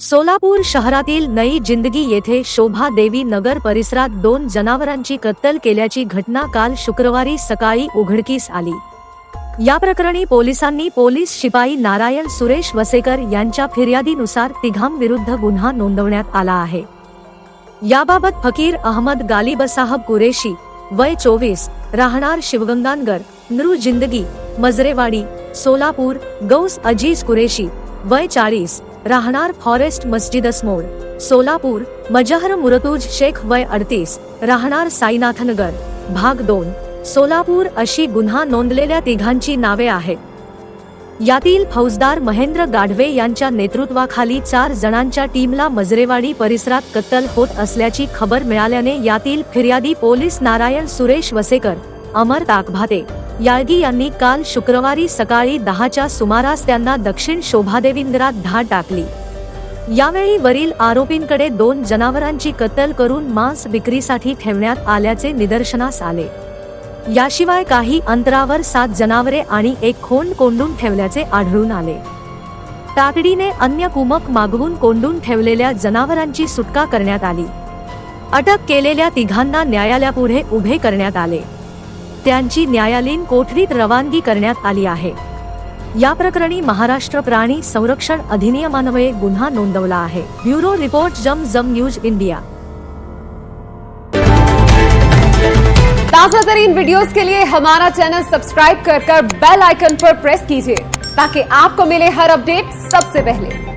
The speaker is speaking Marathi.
सोलापूर शहरातील नई जिंदगी येथे शोभा देवी नगर परिसरात दोन जनावरांची कत्तल केल्याची घटना काल शुक्रवारी सकाळी उघडकीस आली. या प्रकरणी पोलिसांनी पोलीस शिपाई नारायण सुरेश वसेकर यांच्या फिर्यादीनुसार तिघांविरुद्ध गुन्हा नोंदवण्यात आला आहे. याबाबत फकीर अहमद गालिबसाहब कुरेशी वय चोवीस राहणार शिवगंगानगर नृ जिंदगी मजरेवाडी सोलापूर गौस अजीज कुरेशी वय चाळीस राहणार फॉरेस्ट मस्जिदसमोर. सोलापूर मजहर मुरतुज शेख वय अडतीस राहणार साईनाथनगर. भाग दोन. सोलापूर अशी गुन्हा नोंदलेल्या तिघांची नावे आहेत. यातील फौजदार महेंद्र गाढवे यांच्या नेतृत्वाखाली चार जणांच्या टीमला मजरेवाडी परिसरात कत्तल होत असल्याची खबर मिळाल्याने यातील फिर्यादी पोलीस नारायण सुरेश वसेकर अमर ताकभाते याळगी यांनी काल शुक्रवारी सकाळी दहाच्या सुमारास त्यांना दक्षिण शोभादेवींद्रात धाड टाकली. यावेळी वरील आरोपींकडे दोन जनावरांची कत्तल करून मांस विक्रीसाठी ठेवण्यात आल्याचे निदर्शनास आले. याशिवाय काही अंतरावर सात जनावरे आणि एक खोंड कोंडून ठेवल्याचे आढळून आले. तातडीने अन्य कुमक मागवून कोंडून ठेवलेल्या जनावरांची सुटका करण्यात आली. अटक केलेल्या तिघांना न्यायालयापुढे उभे करण्यात आले. त्यांची न्यायालयीन कोठडीत रवानगी करण्यात आली आहे. या प्रकरणी महाराष्ट्र प्राणी संरक्षण अधिनियमान्वये गुन्हा नोंदवला आहे. ब्युरो रिपोर्ट जम जम न्यूज इंडिया. ताजा तरीन वीडियोस के लिए हमारा चैनल सब्सक्राइब कर कर बेल आइकन पर प्रेस कीजिए ताकि आपको मिले हर अपडेट सबसे पहले।